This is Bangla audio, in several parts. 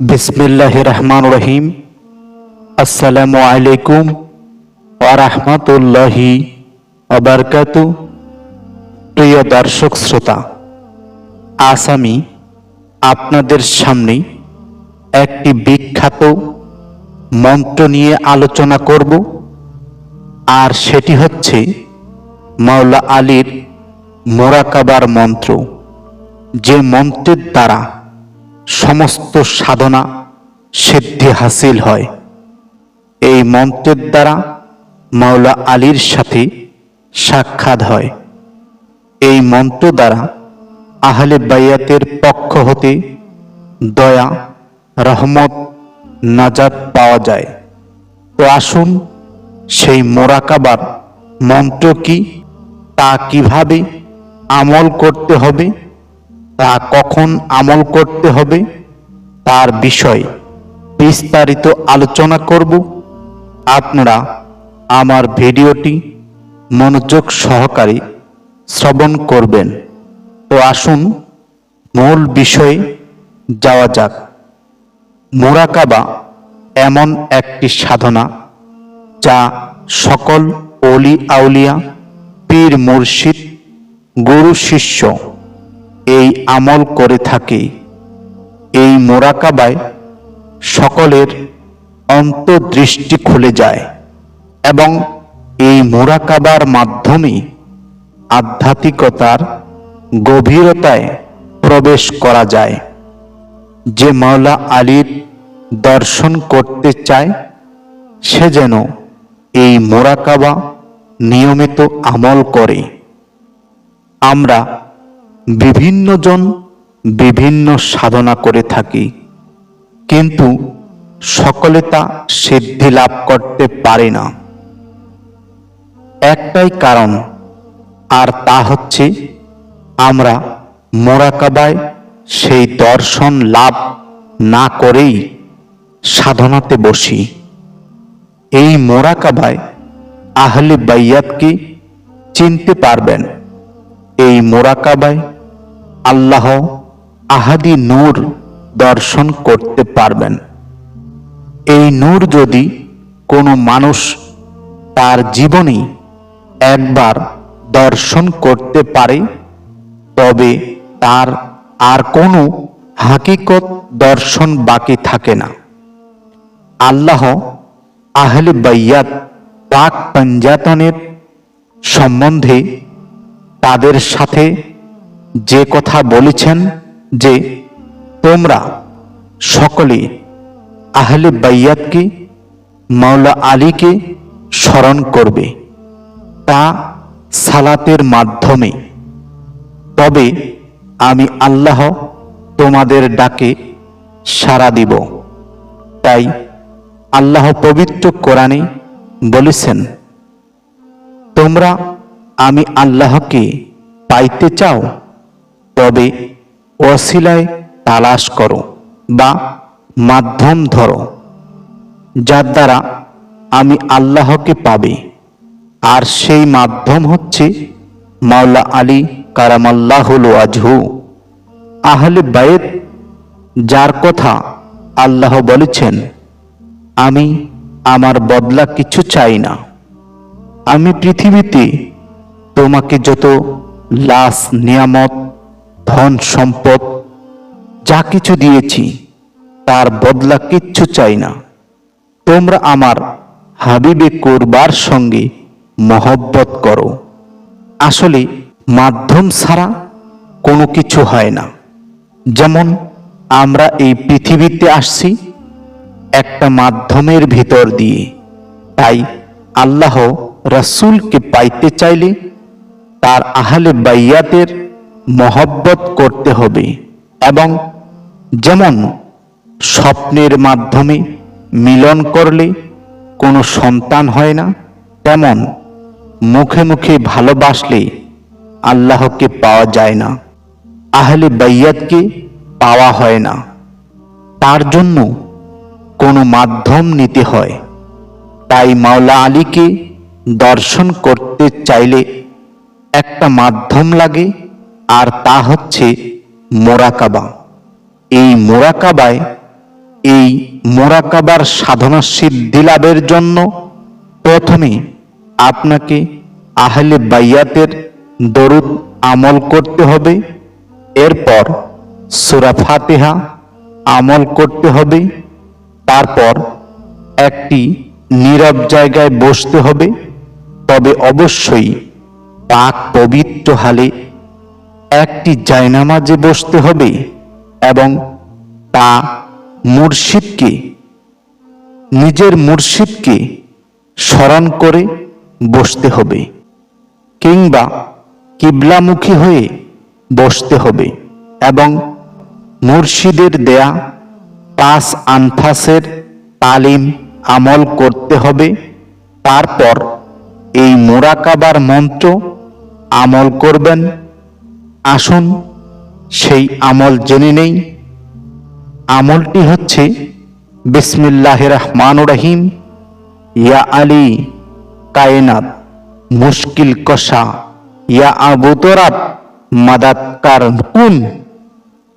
বিসমিল্লাহ রহমান রহিম। আসসালামু আলাইকুম ওরহমতুল্লাহি অবরকাত প্রিয় দর্শক শ্রোতা, আজ আমি আপনাদের সামনে একটি বিখ্যাত মন্ত্র নিয়ে আলোচনা করব, আর সেটি হচ্ছে মাওলা আলীর মোরাকাবার মন্ত্র। যে মন্ত্রের দ্বারা সমস্ত সাধনা সিদ্ধি হাসিল হয়। এই মন্ত্রের দ্বারা মাওলা আলীর সাথে সাক্ষাৎ হয়। এই মন্ত্র দ্বারা আহলে বাইয়াতের পক্ষ হতে দয়া, রহমত, নাজাত পাওয়া যায়। তো আসুন সেই মোরাকাবার মন্ত্র কি, তা কীভাবে আমল করতে হবে? তা কখন আমল করতে হবে? তার বিষয় বিস্তারিত আলোচনা করব। আপনারা আমার ভিডিওটি মনোযোগ সহকারে শ্রবণ করবেন। তো আসুন মূল বিষয়ে যাওয়া যাক। মোরাকাবা এমন একটি সাধনা যা সকল অলি আউলিয়া, পীর মুর্শিদ, গুরু শিষ্য এই আমল করে থাকে। এই মোরাকাবায় সকলের অন্তর্দৃষ্টি খুলে যায় এবং এই মোরাকাবার মাধ্যমে আধ্যাত্মিকতার গভীরতায় প্রবেশ করা যায়। যে মাওলা আলীর দর্শন করতে চায়, সে যেন এই মোরাকাবা নিয়মিত আমল করে। আমরা বিভিন্নজন বিভিন্ন সাধনা করে থাকি। কিন্তু সকলে তা সিদ্ধি লাভ করতে পারে না। একটাই কারণ, আর তা হচ্ছে আমরা মোরাকাবায় সেই দর্শন লাভ না করেই সাধনাতে বসি। এই মোরাকাবায় আহলে বাইয়াতকে চিনতে পারবেন। এই মোরাকাবায় আল্লাহ আহাদি নূর দর্শন করতে পারবেন। এই নূর যদি কোনো মানুষ তার জীবনে একবার দর্শন করতে পারে, তবে তার আর কোনো হাকিকত দর্শন বাকি থাকে না। আল্লাহ আহলে বাইয়াত পাক পঞ্জাতনের সম্বন্ধে তাদের সাথে যে কথা বলেছেন যে তোমরা সকলে আহলে বাইয়াতকে, মাওলা আলীকে স্মরণ করবে। তা সালাতের মাধ্যমে। তবে আমি আল্লাহ তোমাদের ডাকে সাড়া দিব। তাই আল্লাহ পবিত্র কোরআনে বলেছেন, তোমরা আমি আল্লাহকে পাইতে চাও? তবে অশিলায় তালাশ করো বা মাধ্যম ধরো, যার দ্বারা আমি আল্লাহকে পাবে। আর সেই মাধ্যম হচ্ছে মাওলা আলী কারামাল্লাহুল আজহু আহলে বায়েত যার কথা আল্লাহ বলেছেন, আমি আমার বদলা কিছু চাই না। আমি পৃথিবীতে তোমাকে যত লাশ, নিয়ামত ধন সম্পদ, যা কিছু দিয়েছি, তার বদলা কিচ্ছু চাই না। তোমরা আমার হাবিবে করবার সঙ্গে মহব্বত করো। আসলে মাধ্যম ছাড়া কোনো কিছু হয় না। যেমন আমরা এই পৃথিবীতে আসছি, একটা মাধ্যমের ভিতর দিয়ে। তাই আল্লাহ রাসূলকে পাইতে চাইলে তার আহলে বাইয়াতের মহব্বত করতে হবে এবং যেমন স্বপ্নের মাধ্যমে মিলন করলে কোনো সন্তান হয় না, তেমন মুখে মুখে ভালোবাসলে আল্লাহকে পাওয়া যায় না, আহলে বাইয়াতকে পাওয়া হয় না। তার জন্য কোনো মাধ্যম নিতে হয়। তাই মাওলা আলীকে দর্শন করতে চাইলে একটা মাধ্যম লাগে আর তা হচ্ছে মোরাকাবা। এই মোরাকাবায়, এই মোরাকাবার সাধনা সিদ্ধি লাভের জন্য প্রথমে আপনাকে আহলে বাইয়াতের দরুদ আমল করতে হবে, এরপর সুরা ফাতিহা আমল করতে হবে, তারপর একটি নীরব জায়গায় বসতে হবে, তবে অবশ্যই পাক পবিত্র হালে একটি জায়নামাজে বসতে হবে এবং তা মুর্শিদকে, নিজের মুর্শিদকে স্মরণ করে বসতে হবে কিংবা কিবলামুখী হয়ে বসতে হবে এবং মুর্শিদের দেয়া পাঁচ আনফাসের তালিম আমল করতে হবে। তারপর এই মোরাকাবার মন্ত্র আমল করবেন। আসুন, সেই আমল জেনে নেই। আমলটি হচ্ছে, বিসমিল্লাহ রহমান রহিম, ইয়া আলী কায়নাত, মুশকিল কষা, ইয়া আবুতরাত মাদাতকার কুন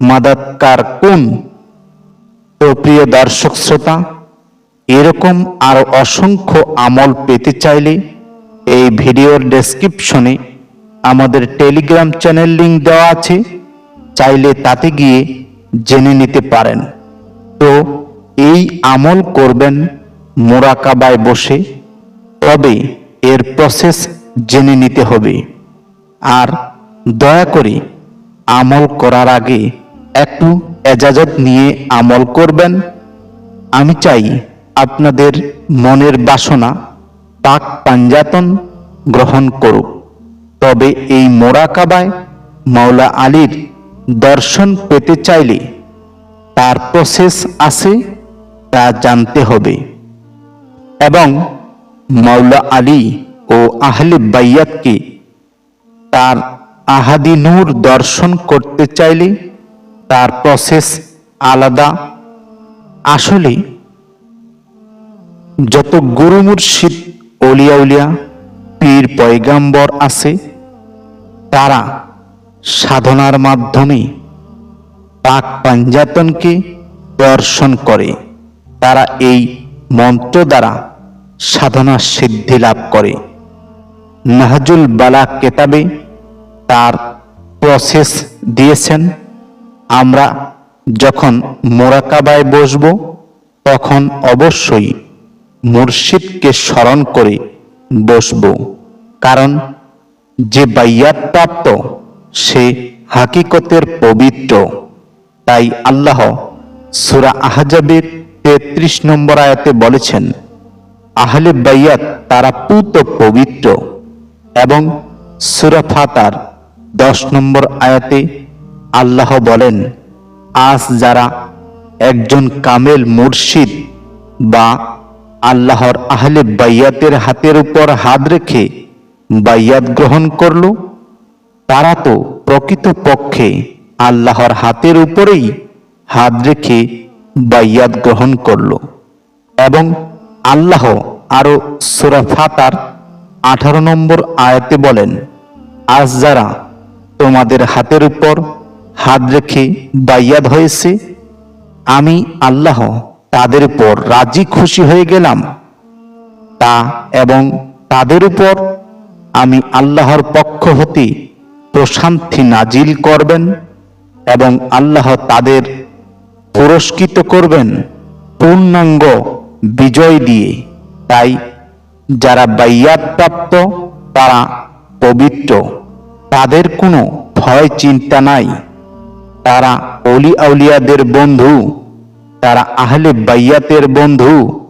মাদাতকার কুন। তো প্রিয় দর্শক শ্রোতা, এরকম আরও অসংখ্য আমল পেতে চাইলে এই ভিডিওর ডেসক্রিপশনে আমাদের টেলিগ্রাম চ্যানেল লিংক দেওয়া আছে, চাইলে তাতে গিয়ে জেনে নিতে পারেন। তো এই আমল করবেন মোরাকাবায় বসে, তবে এর প্রসেস জেনে নিতে হবে। আর দয়া করে আমল করার আগে একটু এজাজত নিয়ে আমল করবেন। আমি চাই আপনাদের মনের বাসনা পাক পাঞ্জাতন গ্রহণ করুক। তবে এই মোরাকাবায় মাওলা আলীর দর্শন পেতে চাইলে তার প্রসেস আছে তা জানতে হবে। এবং মাওলা আলী ও আহলে বাইয়াতকে তার আহাদি নূর দর্শন করতে চাইলে তার প্রসেস আলাদা। আসলে যত গুরু মুর্শিদ অলিয়া উলিয়া, পীর পয়গাম্বর আছে তারা সাধনার মাধ্যমে পাক পাঞ্জাতনকে দর্শন করে। তারা এই মন্ত্র দ্বারা সাধনা সিদ্ধি লাভ করে। নাহজুল বালা কেতাবে তার প্রসেস দিয়েছেন, আমরা যখন মোরাকাবায় বসব, তখন অবশ্যই মুর্শিদকে স্মরণ করে বসব। কারণ যে বাইয়াত প্রাপ্ত, সে হাকিকতের পবিত্র। তাই আল্লাহ সুরা আহজাবের তেত্রিশ নম্বর আয়াতে বলেছেন, আহলে বাইয়াত তারা পুত পবিত্র এবং সুরা ফাতার দশ নম্বর আয়াতে আল্লাহ বলেন, আজ যারা একজন কামেল মুর্শিদ বা আল্লাহর আহলে বাইয়াতের হাতের উপর হাত রেখে বাইয়াত গ্রহণ করল, তারা তো প্রকৃত পক্ষে আল্লাহর হাতের উপরেই হাত রেখে বাইয়াত গ্রহণ করল এবং আল্লাহ আরও সুরা ফাতার আঠারো নম্বর আয়াতে বলেন, আজ যারা তোমাদের হাতের উপর হাত রেখে বাইয়াত হয়েছে, আমি আল্লাহ তাদের উপর রাজি খুশি হয়ে গেলাম। তা এবং তাদের উপর আমি আল্লাহর পক্ষ হতে প্রশান্তি নাজিল করবেন এবং আল্লাহ তাদের পুরস্কৃত করবেন পূর্ণাঙ্গ বিজয় দিয়ে। তাই যারা বাইয়াত প্রাপ্ত, তারা পবিত্র। তাদের কোনো ভয় চিন্তা নাই। তারা অলি আউলিয়াদের বন্ধু, তারা আহলে বাইয়াতের বন্ধু,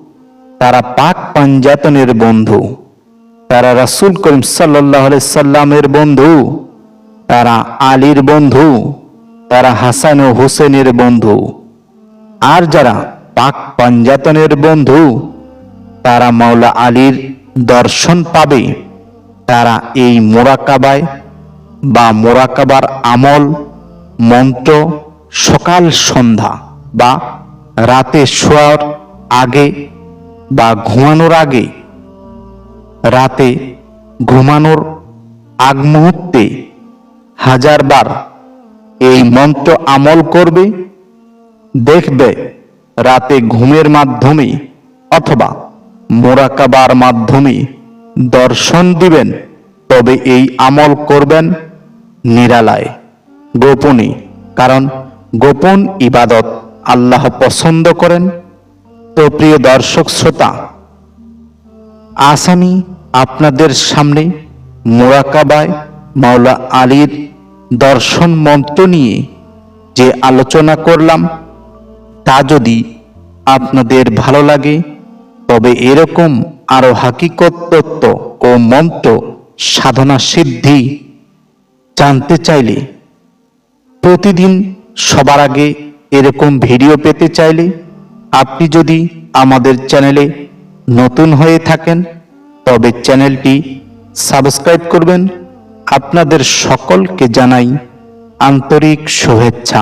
তারা পাক পাঞ্জাতনের বন্ধু। তারা রাসুল করিম সাল্লাহ সাল্লামের বন্ধু, তারা আলীর বন্ধু, তারা হাসান ও হুসেনের বন্ধু। আর যারা পাক পাঞ্জাতনের বন্ধু, তারা মাওলা আলীর দর্শন পাবে। তারা এই মোরাকাবায় বা মোরাকাবার আমল, মন্ত্র সকাল সন্ধ্যা বা রাতে শোয়ার আগে বা ঘুমানোর আগে রাতে ঘুমানোর আগ মুহূর্তে হাজারবার এই মন্ত্র আমল করবে, দেখবে রাতে ঘুমের মাধ্যমে অথবা মোরাকাবার মাধ্যমে দর্শন দিবেন, তবে এই আমল করবেন নিরালায়, গোপনে, কারণ গোপন ইবাদত আল্লাহ পছন্দ করেন। তো প্রিয় দর্শক শ্রোতা আজ আমি আপনাদের সামনে মোরাকাবায় মাওলা আলীর দর্শন মন্ত্র নিয়ে যে আলোচনা করলাম, তা যদি আপনাদের ভালো লাগে, তবে এরকম আরও হাকিকত তত্ত্ব ও মন্ত্র সাধনা সিদ্ধি জানতে চাইলে প্রতিদিন সবার আগে এরকম ভিডিও পেতে চাইলে আপনি যদি আমাদের চ্যানেলে নতুন হয়ে থাকেন তবে চ্যানেলটি সাবস্ক্রাইব করবেন। আপনাদের সকলকে জানাই আন্তরিক শুভেচ্ছা।